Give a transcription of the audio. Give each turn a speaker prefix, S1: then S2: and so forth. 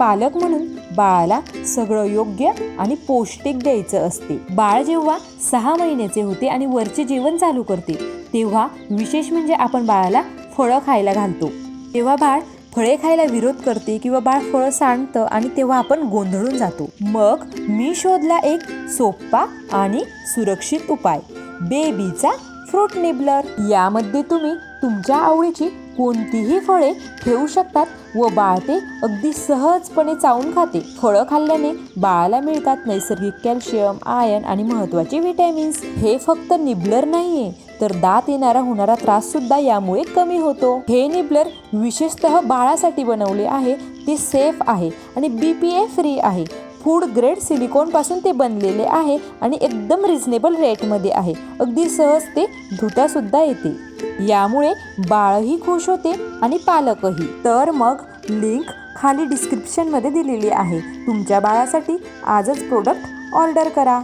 S1: पालक म्हणून बाळाला सगळं योग्य आणि पौष्टिक द्यायचं असते. बाळ जेव्हा सहा महिन्याचे होते आणि वरचे जेवण चालू करते तेव्हा विशेष म्हणजे आपण बाळाला फळं खायला घालतो. तेव्हा बाळ फळे खायला विरोध करते किंवा बाळ फळं सांडतं आणि तेव्हा आपण गोंधळून जातो. मग मी शोधला एक सोपा आणि सुरक्षित उपाय बेबीचा फ्रूट निबलर. यामध्ये तुम्ही तुमच्या आवडीची कोणतीही फळे ठेवू शकतात व बाळ ते अगदी सहजपणे चावून खाते. फळं खाल्ल्याने बाळाला मिळतात नैसर्गिक कॅल्शियम आयन आणि महत्त्वाचे व्हिटॅमिन्स. हे फक्त निबलर नाहीये तर दात येणारा होणारा त्रास सुद्धा यामुळे कमी होतो. हे निबलर विशेषतः बाळासाठी बनवले आहे. ते सेफ आहे आणि बी पी ए फ्री आहे. फूड ग्रेड सिलिकॉनपासून ते बनलेले आहे आणि एकदम रिझनेबल रेटमध्ये आहे. अगदी सहज ते धुता सुद्धा येते. यामुळे बाळही खुश होते आणि पालकही. तर मग लिंक खाली डिस्क्रिप्शनमध्ये दिलेली आहे. तुमच्या बाळासाठी आजच प्रोडक्ट ऑर्डर करा.